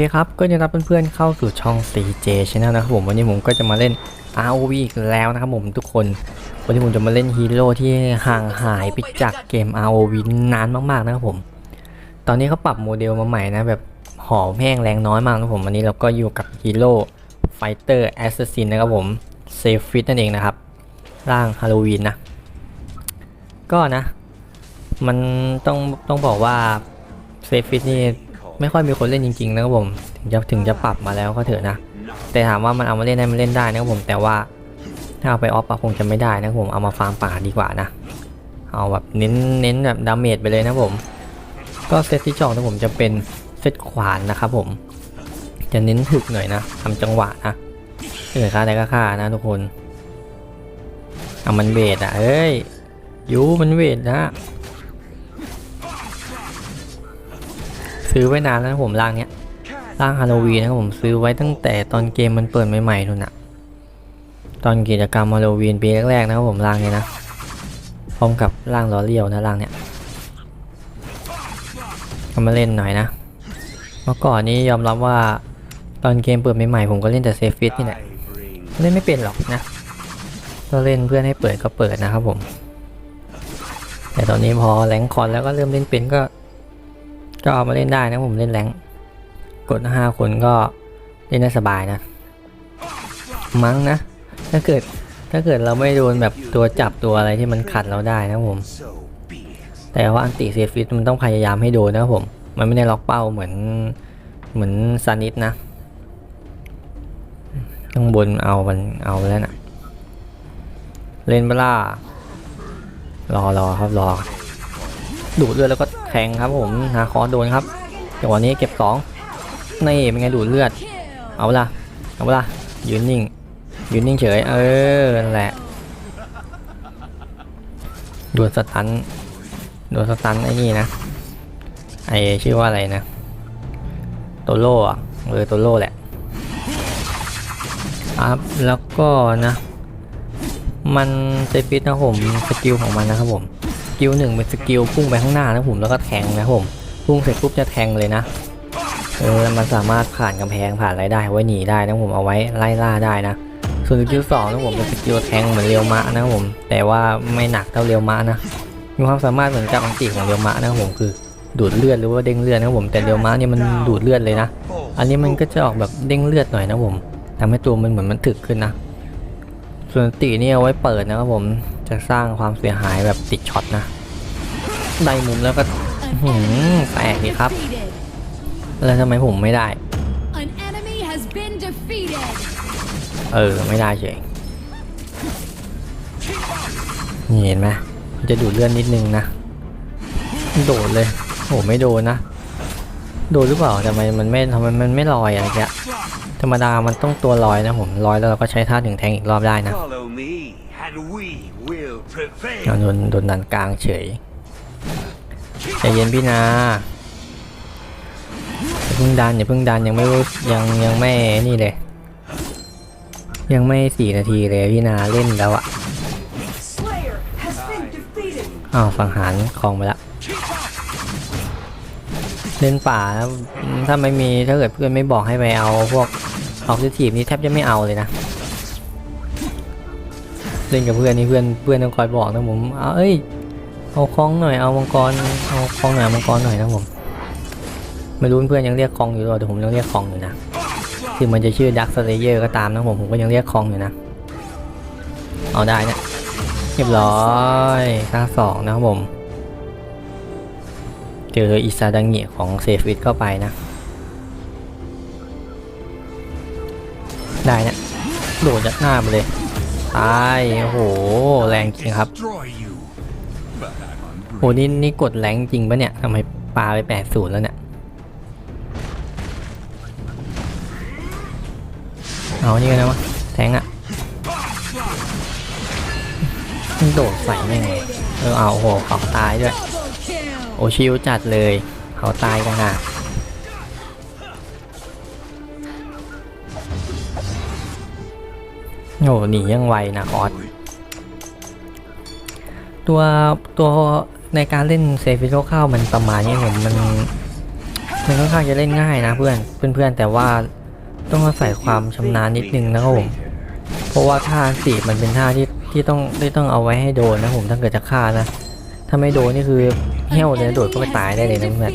เคครับ ก็จะรับเพื่อนๆเข้าสู่ช่อง CJ Channel นะครับผมวันนี้ผมก็จะมาเล่น ROV อีกแล้วนะครับผมทุกคน วันนี้ผมจะมาเล่นฮีโร่ที่ห่างหายไปจากเกม ROV นานมากๆนะครับผม ตอนนี้เขาปรับโมเดลมาใหม่นะแบบหอมแห้งแรงน้อยมากนะครับผมวันนี้เราก็อยู่กับฮีโร่ไฟเตอร์แอสซัสซินนะครับผมเซฟฟิตนั่นเองนะครับ ร่างฮาโลวีนนะ ก็นะ มันต้องต้องบอกว่าเซฟฟิตนี่ ไม่ค่อยมีคนเล่นจริงๆนะครับผมถึงจะถึงจะปรับมาแล้วก็เถอะนะ แต่ถามว่ามันเอามาเล่นได้มันเล่นได้นะครับผมแต่ว่าถ้าเอาไปออฟอะคงจะไม่ได้นะครับผมเอามาฟาร์มป่าดีกว่านะเอาแบบเน้นเน้นแบบดาเมจไปเลยนะผม ก็เซตที่จองนะผมจะเป็นเซตขวานนะครับผม จะเน้นถึกหน่อยนะทำจังหวะนะเกิดค่าได้ก็ค่านะทุกคนเอามันเวทอะเอ้ยยูมันเวทนะ ซื้อไว้นานแล้วผมร่างเนี้ยร่างฮาโลวีนนะครับผมซื้อไว้ตั้งแต่ตอนเกมมันเปิดใหม่ๆนู่นน่ะ ตอนกิจกรรมฮาโลวีนปีแรกๆนะครับผมร่างเนี้ยนะพร้อมกับร่างล้อเลียวนะร่างเนี้ยก็มาเล่นหน่อยนะ เมื่อก่อนนี้ยอมรับว่าตอนเกมเปิดใหม่ๆผมก็เล่นแต่เซฟฟิตนี่แหละเล่นไม่เป็นหรอกนะก็เล่นเพื่อนให้เปิดก็เปิดนะครับผม แต่ตอนนี้พอแรงคอนแล้วก็เริ่มเล่นเป็นก็ ก็เอามาเล่นได้นะผมเล่นแรงกดห้าคนก็เล่นได้สบายนะ มั้งนะ ถ้าเกิดถ้าเกิดเราไม่โดนแบบตัวจับตัวอะไรที่มันขัดเราได้นะผม แต่ว่าอันติเซฟิตมันต้องพยายามให้โดนนะผม มันไม่ได้ล็อกเป้าเหมือนเหมือนซานิสนะข้างบนเอามันเอาแล้วนะเล่นเบล่ารอรอครับรอดูดเลือดแล้วก็ แทงครับผมนาคอโดนครับจังหวะนี้เก็บสองนี่เป็นไงดูดเลือด เอาเวละเอาเวละยืนนิ่งยืนนิ่งเฉยเออนั่นแหละดวลสตันดวลสตันไอ้นี่นะไอชื่อว่าอะไรนะโตโร่อะเออโตโร่แหละครับแล้วก็นะ มันเซฟิตนะผมสกิลของมันนะครับผม กิลหนึ่งเป็นสกิลพุ่งไปข้างหน้านะผมแล้วก็แทงนะผมพุ่งเสร็จปุ๊บจะแทงเลยนะเออมันสามารถผ่านกำแพงผ่านอะไรได้ไว้หนีได้นะผมเอาไว้ไล่ล่าได้นะ ส่วนสกิลสองนะผมเป็นสกิลแทงเหมือนเรียวมะนะผมแต่ว่าไม่หนักเท่าเรียวมะนะมีความสามารถเหมือนกับอังกฤษของเรียวมะนะผมคือดูดเลือดหรือว่าเด้งเลือดนะผมแต่เรียวมะเนี่ยมันดูดเลือดเลยนะ อันนี้มันก็จะออกแบบเด้งเลือดหน่อยนะผมทำให้ตัวมันเหมือนมันถึกขึ้นนะ ส่วนตีเนี่ยเอาไว้เปิดนะครับผม จะสร้างความเสียหายแบบติดช็อตนะ ได้มุมแล้วก็ An Hmm, enemy has phải been thì khắp. defeated. แล้วทำไมผมไม่ได้ An enemy has been defeated. เออ ไม่ได้เฉยนี่เห็นไหมมันจะดูดเลือดนิดนึงนะ โดดเลยโหไม่โดนนะ โดนหรือเปล่าทำไมมันไม่ทำไมมันไม่ลอยอะไรเงี้ยธรรมดามันต้องตัวลอยนะผมลอยแล้วเราก็ใช้ท่าถึงแทงอีกรอบได้นะ โดนโดนดันกลางเฉยใจเย็นพี่นาอย่าเพิ่งดันอย่าเพิ่งดันยังไม่ยังยังไม่นี่เลย ยังไม่สี่นาทีเลยพี่นาเล่นแล้วอะอ้าวสังหารคลองไปละเล่นป่าถ้าไม่มีถ้าเกิดเพื่อนไม่บอกให้ไปเอาพวกออกซิทีฟนี่แทบจะไม่เอาเลยนะ เล่นกับเพื่อนนี่เพื่อนเพื่อนต้องคอยบอกนะผมเอาเอ้ยเอาคลองหน่อยเอามังกรเอาคลองหน่อยเอามังกรหน่อยนะผมไม่รู้เพื่อนยังเรียกคลองอยู่หรอแต่ผมยังเรียกคลองอยู่นะถึงมันจะชื่อดักสเลเยอร์ก็ตามนะผมผมก็ยังเรียกคลองอยู่นะเอาได้นะเรียบร้อยท่าสองนะครับผมเจออิซาดังเงียของเซฟวิตเข้าไปนะ ได้นะโดดยัดหน้าไปเลย ตายโอ้โหแรงจริงครับโหนี่นี่กดแรงจริงปะเนี่ยทำไมปลาไปแปดศูนย์แล้วเนี่ยเอานี่กันนะวะแทงอะมันโดดใส่แม่งเลยเออเอาโอ้โหเขาตายด้วยโอชิวจัดเลยเขาตายกันอะ โอ้หนียังไวนะคอสตัวตัวในการเล่นเซฟิโลเข้ามันประมาณนี้ผมมันมันค่อนข้างจะเล่นง่ายนะเพื่อนเพื่อนๆแต่ว่าต้องอาศัยความชำนาญนิดนึงนะครับผมเพราะว่าท่าสีมันเป็นท่าที่ที่ต้องที่ต้องเอาไว้ให้โดนนะผมถ้าเกิดจะฆ่านะถ้าไม่โดนนี่คือเหี้ยวเลยนโดดก็ไปตายได้เลยนะเพื่อน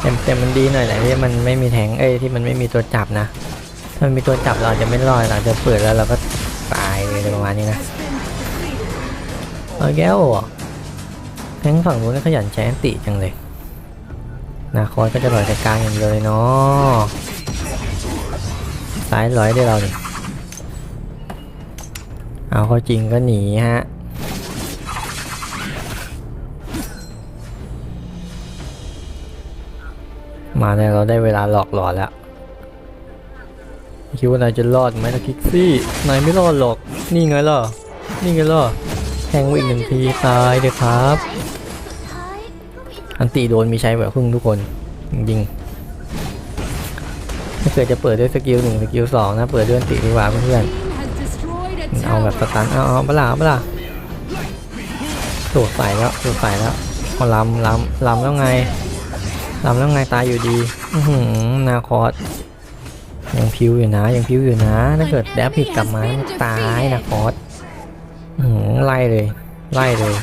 แต่แต่มันดีหน่อยแหละที่มันไม่มีแทงเอ้ยที่มันไม่มีตัวจับนะ ถ้ามันมีตัวจับเราจะไม่รอดเราจะเปิดแล้วเราก็ตายเลยอะไรประมาณนี้นะเอาแก้วเหรอแทงฝั่งนู้นขยันใช้อันติจังเลยนาคอยก็จะลอยแต่กลางอย่างเลยเนาะซ้ายร้อยได้เราเนี่ยเอาเขาจริงก็หนีฮะมาเนี่ยเราได้เวลาหลอกหลอนแล้ว คิดว่านายจะรอดไหมล่ะคิกซี่ นายไม่รอดหรอก นี่ไงล่ะ นี่ไงล่ะแทงไปอีกหนึ่งทีตายเลยครับ อันตีโดนมีใช้แบบพึ่งทุกคนจริงถ้าเกิดจะเปิดด้วยสกิลหนึ่งสกิลสองนะ เปิดด้วยอันติดีกว่าเพื่อนเอาแบบสตันเอาเอาเปล่าเปล่าโดดใส่แล้วโดดใส่แล้วเอาลำลำลำแล้วไงลำแล้วไงตายอยู่ดี อือหือนาคอส ยังพิวอยู่นะ ยังพิวอยู่นะ ถ้าเกิดแดบผิดกลับมาตายนาคอสอือหือไล่เลย ไล่เลย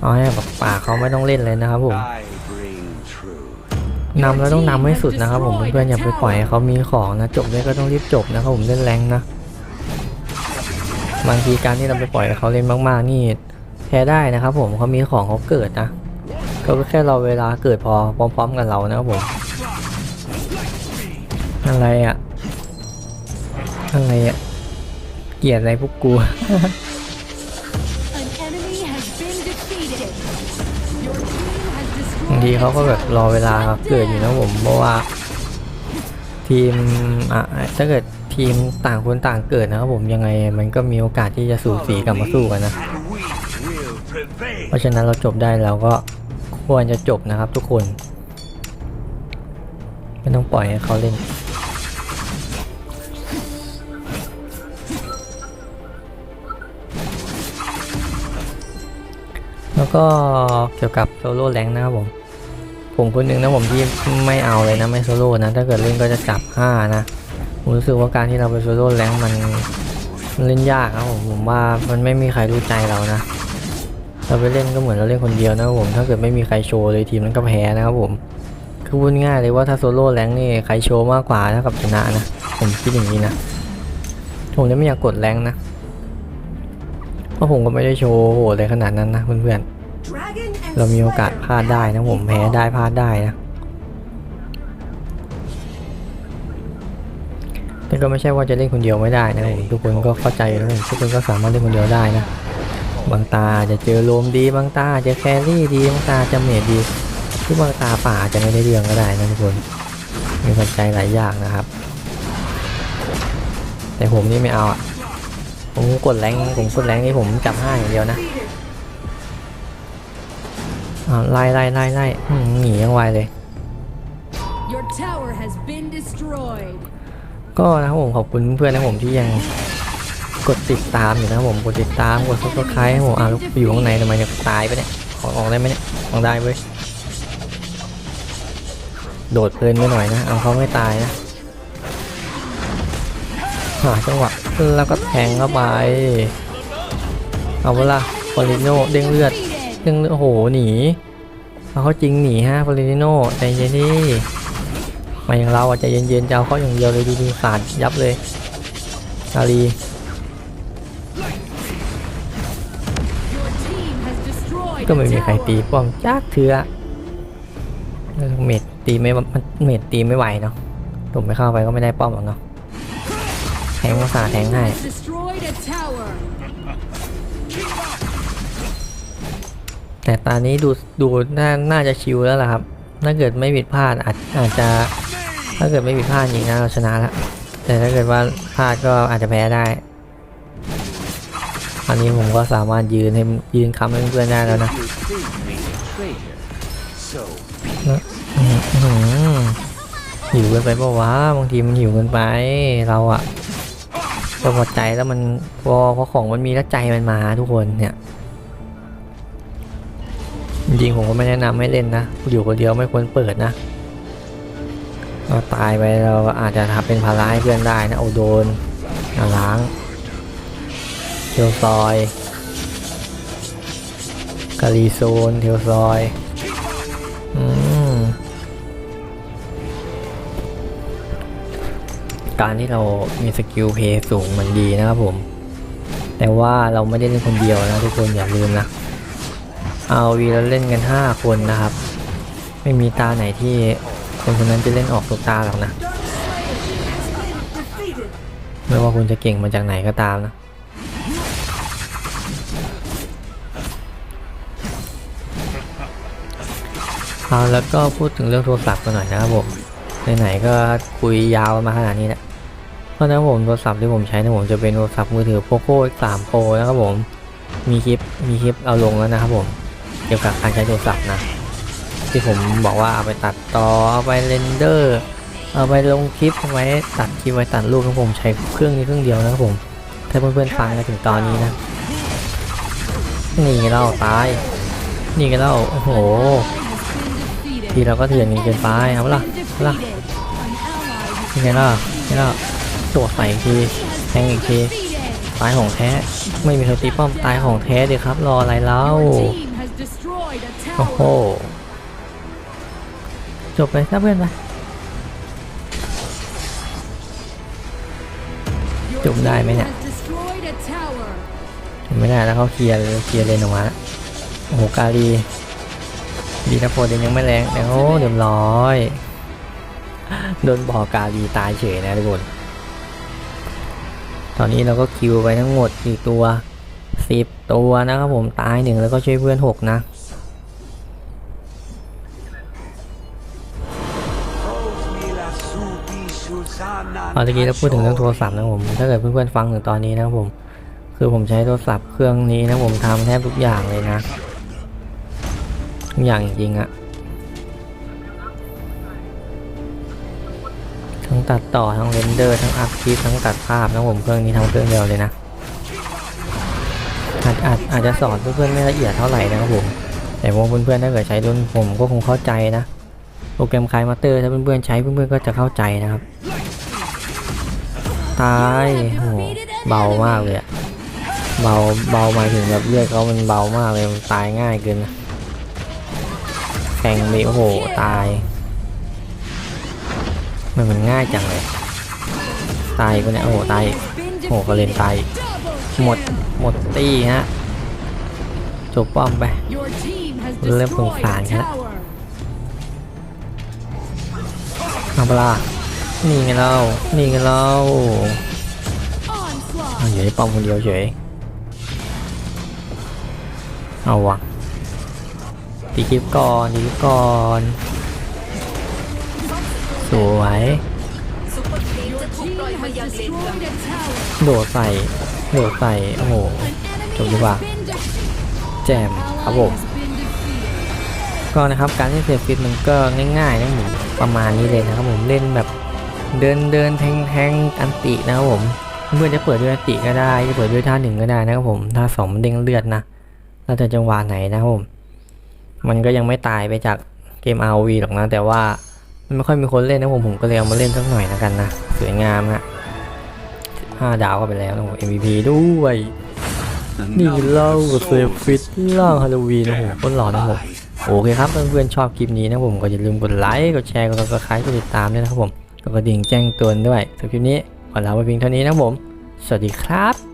เอาให้แบบป่าเขาไม่ต้องเล่นเลยนะครับผม I bring truth. นำแล้วต้องนำให้สุดนะครับผมเพื่อนๆอย่าไปปล่อยให้เขามีของนะจบได้ก็ต้องรีบจบนะครับผมเล่นแรงนะบางทีการที่เราไปปล่อยให้เขาเล่นมากๆนี่แพ้ได้นะครับผมเขามีของเขาเกิดนะเขาก็แค่รอเวลาเกิดพอพร้อม ๆ กันเรานะครับผม อะไรอะ อะไรอะ เกลียดอะไรพวกกู An enemy has been defeated. Your team has บางที destroyed เขา a ก็แบบรอ tower. เวลาเกิดอยู่นะผมเพราะว่า ทีมอะถ้าเกิดทีมต่างคนต่างเกิดนะครับผมยังไงมันก็มีโอกาสที่จะสูสีกลับมาสู้กันนะ And we will prevail. เพราะฉะนั้นเราจบได้เราก็ควรจะจบนะครับทุกคน ไม่ต้องปล่อยให้เขาเล่น แล้วก็เกี่ยวกับโซโล่แรงนะครับผมผมคนหนึ่งนะผมที่ไม่เอาเลยนะไม่โซโล่นะถ้าเกิดเล่นก็จะจับ5นะผมรู้สึกว่าการที่เราไปโซโล่แรงมันมันเล่นยากครับผมผมว่ามันไม่มีใครรู้ใจเรานะเราไปเล่นก็เหมือนเราเล่นคนเดียวนะครับผมถ้าเกิดไม่มีใครโชว์เลยทีมนั้นก็แพ้นะครับผมคือพูดง่ายเลยว่าถ้าโซโล่แรงนี่ใครโชว์มากกว่าเท่ากับชนะนะผมคิดอย่างนี้นะผมจะไม่อยากกดแรงนะเพราะผมก็ไม่ได้โชว์โหดเลยขนาดนั้นนะเพื่อนๆ เรามีโอกาสพลาดได้นะผมแพ้ได้พลาดได้นะแต่ก็ไม่ใช่ว่าจะเล่นคนเดียวไม่ได้นะผมทุกคนก็เข้าใจนะผมทุกคนก็สามารถเล่นคนเดียวได้นะบางตาจะเจอโลมดีบางตาจะแครี่ดีบางตาจะเมดดีทุกบางตาป่าจะไม่ได้เรื่องก็ได้นะทุกคนมีปัจจัยหลายอย่างนะครับ แต่ผมนี่ไม่เอาอะผมกดแรงผมกดแรงนี่ผมจับห้าอย่างเดียวนะ อ่าไล่ไล่ไล่ไล่อืมหนียังไวเลย Your tower has been destroyed. ก็นะครับผมขอบคุณเพื่อนๆนะผมที่ยังกดติดตามอยู่นะครับผมกดติดตามกดซับสไครต์ผมอ่าแล้วอยู่ข้างในทำไมเนี่ยตายไปเนี่ยออกออกได้ไหมเนี่ยออกได้เว้ยโดดเพลินไปหน่อยนะเอาเขาไม่ตายนะหาจังหวะแล้วก็แทงเข้าไปเอาเวลาฟอริโนเด้งเลือด Defeated. เด้งเลือโอ้โหหนีเอาเขาจริงหนีฮะฟลอริโนใจเย็นดิมาอย่างเราอะใจเย็นๆจะเอาเขาอย่างเดียวเลยดีๆขาดยับเลยอาลีก็ไม่มีใครตีป้อมจักเถื่อเมดตีไม่มันเมดตีไม่ไหวเนาะผมไม่เข้าไปก็ไม่ได้ป้อมหรอกเนาะแทงภาษาแทงให้ แต่ตอนนี้ดูดูน่าน่าจะชิวแล้วล่ะครับ ถ้าเกิดไม่ผิดพลาดอาจอาจจะ ถ้าเกิดไม่ผิดพลาดจริงนะเราชนะแล้วแต่ถ้าเกิดว่าพลาดก็อาจจะแพ้ได้อันนี้ผมก็สามารถยืนให้ยืนค้ำให้เพื่อนๆได้แล้วนะหิวเกินไปปะวะบางทีมันหิวเกินไปเราอะพอพอใจแล้วมันพอพอของมันมีแล้วใจมันมาทุกคนเนี่ย จริงผมก็ไม่แนะนำให้เล่นนะ อยู่คนเดียวไม่ควรเปิดนะ เราตายไปเราอาจจะทำเป็นภาระให้เพื่อนได้นะโอโดนอาล้างเทลซอยกาลีโซนเทลซอยอืมการที่เรามีสกิลเพย์สูงมันดีนะครับผม แต่ว่าเราไม่ได้เล่นคนเดียวนะทุกคนอย่าลืมนะ เอาวีเราเล่นกัน 5 คนนะครับ ไม่มีตาไหนที่คนคนนั้นจะเล่นออกทุกตาหรอกนะ ไม่ว่าคุณจะเก่งมาจากไหนก็ตามนะเอาแล้วก็พูดถึงเรื่องโทรศัพท์กันหน่อยนะครับผมไหนๆก็คุยยาวมาขนาดนี้แล้วเพราะฉะนั้นผมโทรศัพท์ที่ผมใช้นะผมจะเป็นโทรศัพท์มือถือ Poco X3 Pro นะครับผมมีคลิปมีคลิปเอาลงแล้วนะครับผม เกี่ยวกับการใช้โทรศัพท์นะ ที่ผมบอกว่าเอาไปตัดต่อเอาไปเรนเดอร์ เอาไปลงคลิปเอาไว้ตัดคลิปไว้ตัดรูปของผมใช้เครื่องนี้เครื่องเดียวนะครับผมถ้าเพื่อนๆฟังกันถึงตอนนี้นะนี่เราตาย นี่กันเราโอ้โห ทีเราก็เถื่อนกันเกินไปเอาล่ะเอาล่ะนี่ไงล่ะนี่ล่ะตัวใส่อีกทีแทงอีกทีตายของแท้ ไม่มีใครตีป้อมตายของแท้เดียครับ รออะไรแล้ว โอ้โห จบไปซะเพื่อนไปจบได้ไหมเนี่ยไม่ได้แล้วเขาเคลียร์เคลียร์เลนออกมาโอ้โหกาลีดีนะโฟเดนยังไม่แรงแต่โอ้เรียบร้อยโดนบอกกาลีตายเฉยนะทุกคนตอนนี้เราก็คิวไปทั้งหมดกี่ตัวสิบตัวนะครับผมตายหนึ่งแล้วก็ช่วยเพื่อนหกนะ เอาตะกี้เราพูดถึงเรื่องโทรศัพท์นะผม ถ้าเกิดเพื่อนๆฟังถึงตอนนี้นะผม คือผมใช้โทรศัพท์เครื่องนี้นะผมทำแทบทุกอย่างเลยนะ ทุกอย่างจริงๆอะทั้งตัดต่อ ทั้งเรนเดอร์ ทั้งอัพคลิป ทั้งตัดภาพนะผม เครื่องนี้ทำเครื่องเดียวเลยนะ อาจอาจอาจจะสอนเพื่อนๆไม่ละเอียดเท่าไหร่นะครับผม แต่ว่าเพื่อนๆถ้าเกิดใช้รุ่นผมก็คงเข้าใจนะ โปรแกรมคลายมาเตอร์ถ้าเพื่อนๆใช้เพื่อนๆก็จะเข้าใจนะครับ ตายโหเบามากเลยอะเบาเบาหมายถึงแบบเลือดเขามันเบามากเลยมันตายง่ายเกินนะแข่งมีโอ้โหตายมันมันง่ายจังเลย ตายก็เนี่ยโอ้โหตายโอ้โหก็เล่นตายหมดหมดตี้ฮะจบป้อมไปเริ่มสงสาร a กันละเอาเปลา นี่ไงเรา นี่ไงเราเอาอยู่ในป้อมคนเดียวเฉย เอาวะตีคลิปก่อนตีคลิปก่อน สวย โดดใส่ โดดใส่ โอ้โห An enemy Chụp đi vào. has been defeated. แจมครับผมก็นะครับการเล่นเซฟฟิตมันก็ง่ายๆนะผมประมาณนี้เลยนะครับผมเล่นแบบ เดินเดินแทงแทงอันตินะครับผม เพื่อนจะเปิดด้วยอันติก็ได้ จะเปิดด้วยท่าหนึ่งก็ได้นะครับผมท่าสองมันเด้งเลือดนะแล้วแต่จังหวะไหนนะครับผม มันก็ยังไม่ตายไปจากเกม ROV หรอกนะ แต่ว่ามันไม่ค่อยมีคนเล่นนะผมผมก็เลยเอามาเล่นสักหน่อยแล้วกันนะสวยงามฮะห้าดาวก็ไปแล้วนะผม MVP ด้วยนี่เล่าเซฟฟิตล่างฮาโลวีนโอ้โหคนหล่อนะผมโอเคครับเพื่อนๆชอบคลิปนี้นะผมก็อย่าลืมกดไลค์กดแชร์กด subscribe กดติดตามด้วยนะครับผม กดกระดิ่งแจ้งเตือนด้วยสำหรับคลิปนี้ขอลาไปเพียงเท่านี้นะผม สวัสดีครับ